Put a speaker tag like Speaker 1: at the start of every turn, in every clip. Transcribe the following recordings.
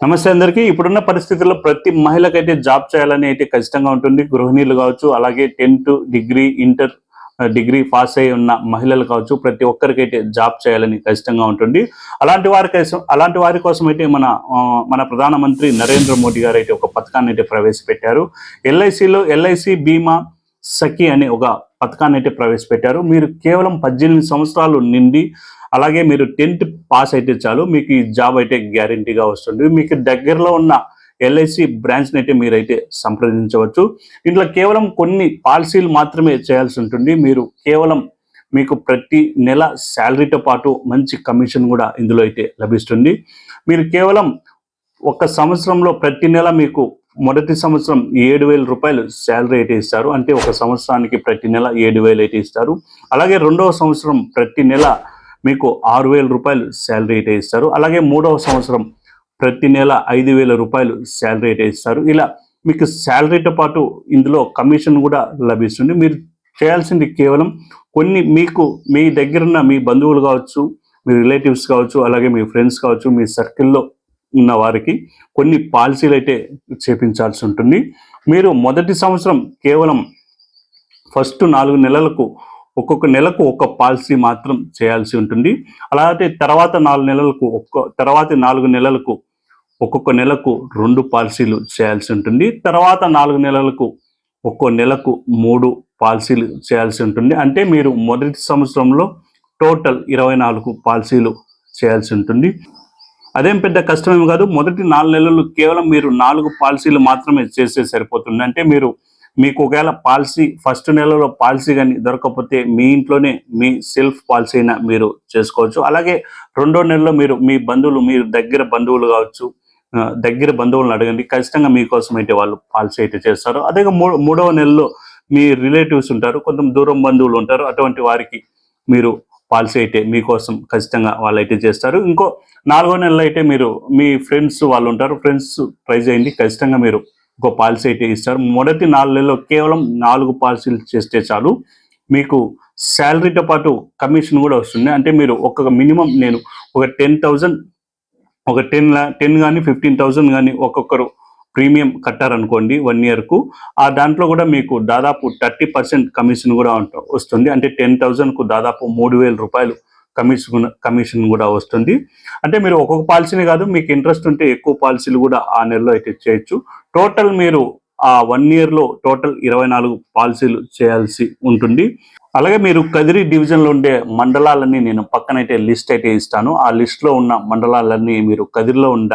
Speaker 1: నమస్తే అందరికీ. ఇప్పుడున్న పరిస్థితుల్లో ప్రతి మహిళకైతే జాబ్ చేయాలని అయితే ఖచ్చితంగా ఉంటుంది. గృహిణీలు కావచ్చు అలాగే tenth degree inter degree pass అయి ఉన్న మహిళలు కావచ్చు ప్రతి ఒక్కరికైతే జాబ్ చేయాలని ఖచ్చితంగా ఉంటుంది. అలాంటి వారి కోసం అలాంటి వారి కోసం అయితే మన మన ప్రధానమంత్రి నరేంద్ర మోడీ గారు అయితే ఒక పథకాన్ని అయితే ప్రవేశపెట్టారు. ఎల్ఐసిలో ఎల్ఐసి బీమా సఖి అనే ఒక పథకాన్ని అయితే ప్రవేశపెట్టారు. మీరు కేవలం పద్దెనిమిది సంవత్సరాలు నిండి అలాగే మీరు టెన్త్ పాస్ అయితే చాలు మీకు ఈ జాబ్ అయితే గ్యారంటీగా వస్తుంది. మీకు దగ్గరలో ఉన్న ఎల్ఐసి బ్రాంచ్ని అయితే మీరైతే సంప్రదించవచ్చు. ఇంట్లో కేవలం కొన్ని పాలసీలు మాత్రమే చేయాల్సి ఉంటుంది. మీరు కేవలం మీకు ప్రతి నెల శాలరీతో పాటు మంచి కమిషన్ కూడా ఇందులో అయితే లభిస్తుంది. మీరు కేవలం ఒక సంవత్సరంలో ప్రతి నెల మీకు మొదటి సంవత్సరం ఏడు వేల రూపాయలు శాలరీ అయితే ఇస్తారు. అంటే ఒక సంవత్సరానికి ప్రతి నెల ఏడు వేలు అయితే ఇస్తారు. అలాగే రెండవ సంవత్సరం ప్రతి నెల మీకు ఆరు వేల రూపాయలు శాలరీ అయితే ఇస్తారు. అలాగే మూడవ సంవత్సరం ప్రతి నెల ఐదు వేల రూపాయలు శాలరీ అయితే ఇస్తారు. ఇలా మీకు శాలరీతో పాటు ఇందులో కమిషన్ కూడా లభిస్తుంది. మీరు చేయాల్సింది కేవలం కొన్ని మీకు మీ దగ్గరున్న మీ బంధువులు కావచ్చు మీ రిలేటివ్స్ కావచ్చు అలాగే మీ ఫ్రెండ్స్ కావచ్చు మీ సర్కిల్లో ఉన్న వారికి కొన్ని పాలసీలు అయితే చేపించాల్సి ఉంటుంది. మీరు మొదటి సంవత్సరం కేవలం ఫస్ట్ నాలుగు నెలలకు ఒక్కొక్క నెలకు ఒక పాలసీ మాత్రం చేయాల్సి ఉంటుంది. అలాగే తర్వాత నాలుగు నెలలకు ఒక్క తర్వాత నాలుగు నెలలకు ఒక్కొక్క నెలకు రెండు పాలసీలు చేయాల్సి ఉంటుంది. తర్వాత నాలుగు నెలలకు ఒక్కో నెలకు మూడు పాలసీలు చేయాల్సి ఉంటుంది. అంటే మీరు మొదటి సంవత్సరంలో టోటల్ ఇరవై నాలుగు పాలసీలు చేయాల్సి ఉంటుంది. అదేం పెద్ద కష్టమేం కాదు. మొదటి నాలుగు నెలలు కేవలం మీరు నాలుగు పాలసీలు మాత్రమే చేస్తే సరిపోతుంది. అంటే మీరు మీకు ఒకవేళ పాలసీ ఫస్ట్ నెలలో పాలసీ కానీ దొరకకపోతే మీ ఇంట్లోనే మీ సెల్ఫ్ పాలసీ అయినా మీరు చేసుకోవచ్చు. అలాగే రెండో నెలలో మీరు మీ బంధువులు మీరు దగ్గర బంధువులు కావచ్చు దగ్గర బంధువులను అడగండి. ఖచ్చితంగా మీకోసం అయితే వాళ్ళు పాలసీ అయితే చేస్తారు. అదే మూ- మూడవ నెలలో మీ రిలేటివ్స్ ఉంటారు కొంచెం దూరం బంధువులు ఉంటారు. అటువంటి వారికి మీరు పాలసీ అయితే మీకోసం ఖచ్చితంగా వాళ్ళు అయితే చేస్తారు. ఇంకో నాలుగో నెలలో అయితే మీరు మీ ఫ్రెండ్స్ వాళ్ళు ఉంటారు ఫ్రెండ్స్ ట్రై చేయండి ఖచ్చితంగా మీరు ఒక పాలసీ అయితే ఇస్తారు. మొదటి నాలుగు నెలల్లో కేవలం నాలుగు పాలసీలు చేస్తే చాలు. మీకు శాలరీతో పాటు కమిషన్ కూడా వస్తుంది. అంటే మీరు ఒక మినిమం నేను ఒక టెన్ థౌజండ్ ఒక టెన్ టెన్ కానీ ఫిఫ్టీన్ థౌజండ్ కానీ ఒక్కొక్కరు ప్రీమియం కట్టారనుకోండి వన్ ఇయర్కు ఆ దాంట్లో కూడా మీకు దాదాపు థర్టీ పర్సెంట్ కమిషన్ కూడా వస్తుంది. అంటే టెన్ థౌజండ్కు దాదాపు మూడు వేల రూపాయలు కమిషన్ కమిషన్ కూడా వస్తుంది. అంటే మీరు ఒక్కొక్క పాలసీనే కాదు మీకు ఇంట్రెస్ట్ ఉంటే ఎక్కువ పాలసీలు కూడా ఆ నెలలో అయితే చేయొచ్చు. టోటల్ మీరు ఆ వన్ ఇయర్లో టోటల్ ఇరవై నాలుగు పాలసీలు చేయాల్సి ఉంటుంది. అలాగే మీరు కదిరి డివిజన్లో ఉండే మండలాలన్నీ నేను పక్కనైతే లిస్ట్ అయితే ఇస్తాను. ఆ లిస్ట్లో ఉన్న మండలాలన్నీ మీరు కదిరిలో ఉండ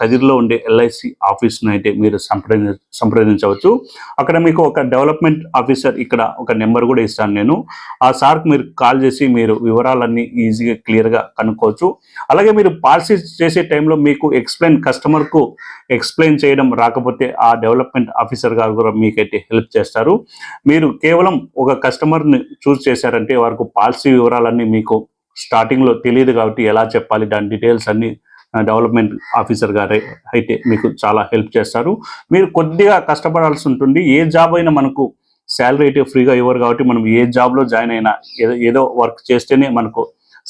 Speaker 1: కదిరిలో ఉండే ఎల్ఐసి ఆఫీస్ను అయితే మీరు సంప్రదించ సంప్రదించవచ్చు. అక్కడ మీకు ఒక డెవలప్మెంట్ ఆఫీసర్ ఇక్కడ ఒక నెంబర్ కూడా ఇస్తాను నేను. ఆ సార్కి మీరు కాల్ చేసి మీరు వివరాలన్నీ ఈజీగా క్లియర్గా కనుక్కోవచ్చు. అలాగే మీరు పాలసీ చేసే టైంలో మీకు ఎక్స్ప్లెయిన్ కస్టమర్కు ఎక్స్ప్లెయిన్ చేయడం రాకపోతే ఆ డెవలప్మెంట్ ఆఫీసర్ గారు కూడా మీకైతే హెల్ప్ చేస్తారు. మీరు కేవలం ఒక కస్టమర్ని చూస్ చేశారంటే వారికి పాలసీ వివరాలన్నీ మీకు స్టార్టింగ్లో తెలియదు కాబట్టి ఎలా చెప్పాలి దాని డీటెయిల్స్ అన్ని డెవలప్మెంట్ ఆఫీసర్ గారే అయితే మీకు చాలా హెల్ప్ చేస్తారు. మీరు కొద్దిగా కష్టపడాల్సి ఉంటుంది. ఏ జాబ్ అయినా మనకు శాలరీ అయితే ఫ్రీగా ఇవ్వరు కాబట్టి మనం ఏ జాబ్లో జాయిన్ అయినా ఏదో ఏదో వర్క్ చేస్తేనే మనకు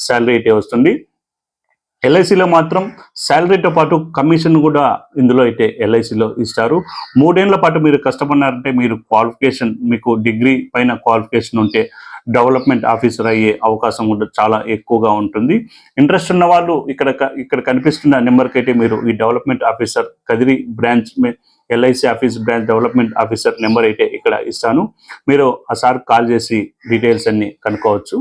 Speaker 1: శాలరీ అయితే వస్తుంది. ఎల్ఐసిలో మాత్రం శాలరీతో పాటు కమిషన్ కూడా ఇందులో అయితే ఎల్ఐసిలో ఇస్తారు. మూడేళ్ళ పాటు మీరు కష్టపడినారంటే మీరు క్వాలిఫికేషన్ మీకు డిగ్రీ పైన క్వాలిఫికేషన్ ఉంటే డెవలప్మెంట్ ఆఫీసర్ అయ్యే అవకాశం కూడా చాలా ఎక్కువగా ఉంటుంది. ఇంట్రెస్ట్ ఉన్న వాళ్ళు ఇక్కడ ఇక్కడ కనిపిస్తున్న నెంబర్కి అయితే మీరు ఈ development officer Kadiri branch LIC office branch development officer number అయితే ఇక్కడ ఇస్తాను. మీరు ఆ సార్ కాల్ చేసి డీటెయిల్స్ అన్ని కనుక్కోవచ్చు.